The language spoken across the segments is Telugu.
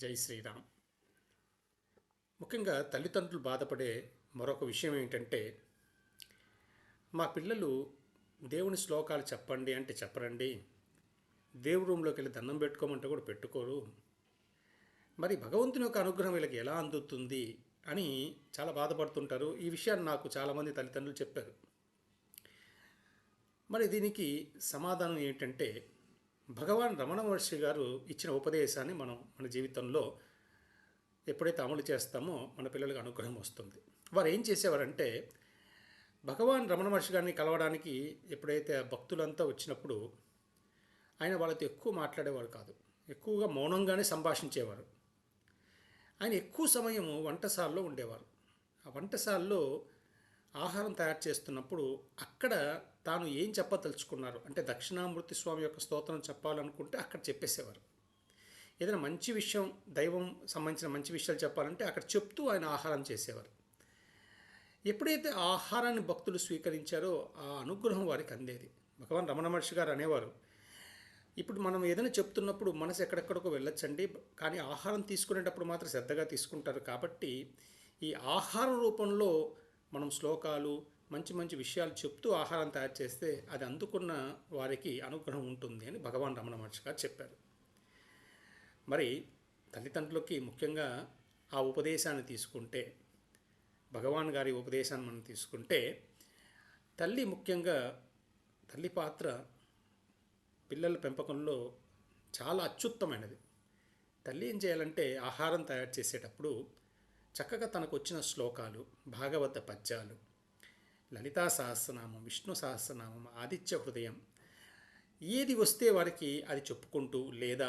జై శ్రీరామ్. ముఖ్యంగా తల్లిదండ్రులు బాధపడే మరొక విషయం ఏంటంటే మా పిల్లలు దేవుని శ్లోకాలు చెప్పండి అంటే చెప్పరండి. దేవుడి రూమ్లోకి వెళ్ళి దండం పెట్టుకోమంటే కూడా పెట్టుకోరు. మరి భగవంతుని యొక్క అనుగ్రహం వీళ్ళకి ఎలా అందుతుంది అని చాలా బాధపడుతుంటారు. ఈ విషయాన్ని నాకు చాలామంది తల్లిదండ్రులు చెప్పారు. మరి దీనికి సమాధానం ఏంటంటే భగవాన్ రమణ మహర్షి గారు ఇచ్చిన ఉపదేశాన్ని మనం మన జీవితంలో ఎప్పుడైతే అమలు చేస్తామో మన పిల్లలకు అనుగ్రహం వస్తుంది. వారు ఏం చేసేవారంటే భగవాన్ రమణ మహర్షి గారిని కలవడానికి ఎప్పుడైతే ఆ భక్తులంతా వచ్చినప్పుడు ఆయన వాళ్ళతో ఎక్కువ మాట్లాడేవారు కాదు. ఎక్కువగా మౌనంగానే సంభాషించేవారు. ఆయన ఎక్కువ సమయం వంటశాలలో ఉండేవారు. ఆ వంటశాలలో ఆహారం తయారు చేస్తున్నప్పుడు అక్కడ తాను ఏం చెప్పదలుచుకున్నారు? అంటే దక్షిణామూర్తి స్వామి యొక్క స్తోత్రం చెప్పాలనుకుంటే అక్కడ చెప్పేసేవారు. ఏదైనా మంచి విషయం దైవం సంబంధించిన మంచి విషయాలు చెప్పాలంటే అక్కడ చెప్తూ ఆయన ఆహారం చేసేవారు. ఎప్పుడైతే ఆహారాన్ని భక్తులు స్వీకరించారో ఆ అనుగ్రహం వారికి అందేది. భగవాన్ రమణ మహర్షి గారు అనేవారు ఇప్పుడు మనం ఏదైనా చెప్తున్నప్పుడు మనసు ఎక్కడెక్కడికో వెళ్ళొచ్చండి కానీ ఆహారం తీసుకునేటప్పుడు మాత్రం శ్రద్ధగా తీసుకుంటారు కాబట్టి ఈ ఆహార రూపంలో మనం శ్లోకాలు మంచి మంచి విషయాలు చెప్తూ ఆహారం తయారు చేస్తే అది అందుకున్న వారికి అనుగ్రహం ఉంటుంది అని భగవాన్ రమణ మహర్షి గారు చెప్పారు. మరి తల్లిదండ్రులకి ముఖ్యంగా ఆ ఉపదేశాన్ని తీసుకుంటే భగవాన్ గారి ఉపదేశాన్ని మనం తీసుకుంటే తల్లి ముఖ్యంగా తల్లి పాత్ర పిల్లల పెంపకంలో చాలా అత్యుత్తమైనది. తల్లి ఏం చేయాలంటే ఆహారం తయారు చేసేటప్పుడు చక్కగా తనకు వచ్చిన శ్లోకాలు భాగవత పద్యాలు లలితా సహస్రనామం విష్ణు సహస్రనామం ఆదిత్య హృదయం ఏది వస్తే వారికి అది చెప్పుకుంటూ లేదా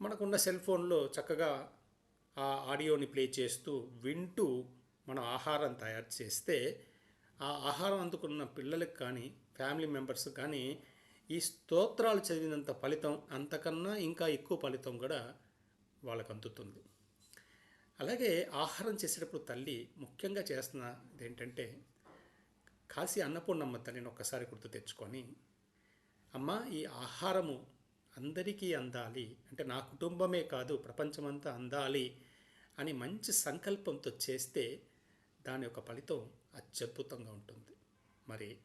మనకున్న సెల్ ఫోన్లో చక్కగా ఆ ఆడియోని ప్లే చేస్తూ వింటూ మనం ఆహారం తయారు చేస్తే ఆ ఆహారం అందుకున్న పిల్లలకు కానీ ఫ్యామిలీ మెంబర్స్ కానీ ఈ స్తోత్రాలు చదివినంత ఫలితం అంతకన్నా ఇంకా ఎక్కువ ఫలితం కూడా వాళ్ళకు అందుతుంది అలాగే ఆహారం చేసేటప్పుడు తల్లి ముఖ్యంగా చేస్తున్నది ఏంటంటే కాశీ అన్నపూర్ణమ్మ తల్లిని ఒక్కసారి గుర్తు తెచ్చుకొని అమ్మ ఈ ఆహారము అందరికీ అందాలి అంటే నా కుటుంబమే కాదు ప్రపంచమంతా అందాలి అని మంచి సంకల్పంతో చేస్తే దాని యొక్క ఫలితం అత్యద్భుతంగా ఉంటుంది. మరి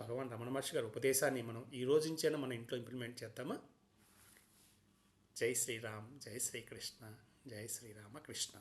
భగవాన్ రమణ మహర్షి గారి ఉపదేశాన్ని మనం ఈ రోజు నుంచైనా మన ఇంట్లో ఇంప్లిమెంట్ చేద్దామా? జై శ్రీరామ్ జై శ్రీకృష్ణ. జై శ్రీరామ కృష్ణ